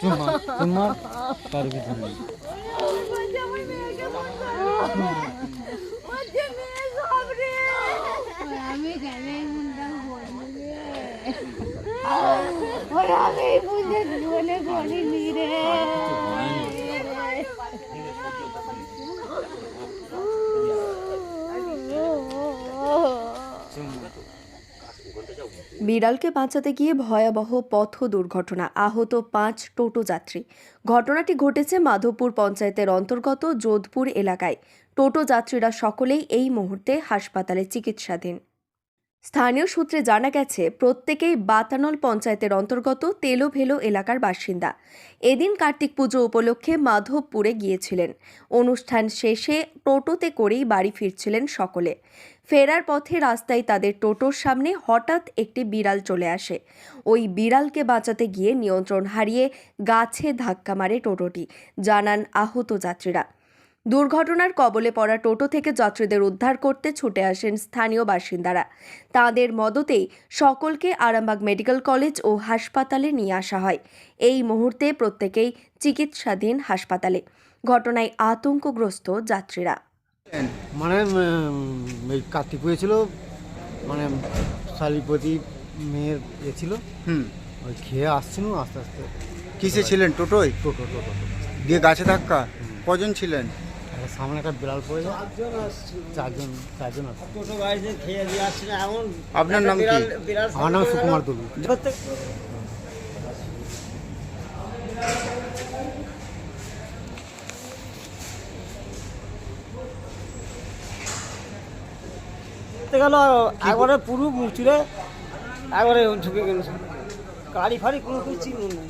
চুম্মা চুম্মা কার কিছু নেই আমি কেন মুন্ডা বলবি ওরা আমি বুঝে জীবনে করিনি রে বিড়ালকে বাঁচাতে গিয়ে ভয়াবহ পথ দুর্ঘটনা। আহত পাঁচ টোটো যাত্রী। ঘটনাটি ঘটেছে মাধবপুর পঞ্চায়েতের অন্তর্গত যোধপুর এলাকায়। টোটো যাত্রীরা সকলেই এই মুহূর্তে হাসপাতালে চিকিৎসাধীন। স্থানীয় সূত্রে জানা গেছে, প্রত্যেকেই বাতানল পঞ্চায়েতের অন্তর্গত তেলোভেলো এলাকার বাসিন্দা। এদিন কার্তিক পুজো উপলক্ষে মাধবপুরে গিয়েছিলেন। অনুষ্ঠান শেষে টোটোতে করেই বাড়ি ফিরছিলেন সকলে। ফেরার পথে রাস্তায় তাদের টোটোর সামনে হঠাৎ একটি বিড়াল চলে আসে। ওই বিড়ালকে বাঁচাতে গিয়ে নিয়ন্ত্রণ হারিয়ে গাছে ধাক্কা মারে টোটোটি, জানান আহত যাত্রীরা। দুর্ঘটনার কবলে পড়া টোটো থেকে যাত্রীদের উদ্ধার করতে ছুটে আসেন স্থানীয় বাসিন্দারা। তাদের মদতেই সকলকে আরামবাগ মেডিকেল কলেজ ও হাসপাতালে নিয়ে আসা হয়। এই মুহূর্তে প্রত্যেকেই চিকিৎসাধীন হাসপাতালে। ঘটনায় আতঙ্কগ্রস্ত যাত্রীরা। মানে উম, এই কার্তিক হয়েছিল মানে শালিপতি মেয়ের এ ছিল। হুম। ওই খেয়ে আসছিল আস্তে আস্তে। কিসে ছিলেন? টোটোয়? টোটো টোটো দিয়ে গাছে ধাক্কা? কজন ছিলেন? সামনে একটা বিড়াল পড়ে চারজন চারজন আছে আপনার নাম কি? আমার নাম সুকুমার দুলু। গেল একবারে পুরো মুচুরে একবারে ঢুকে গেল গাড়ি ফাড়ি কোনো কিছু চিহ্ন নেই।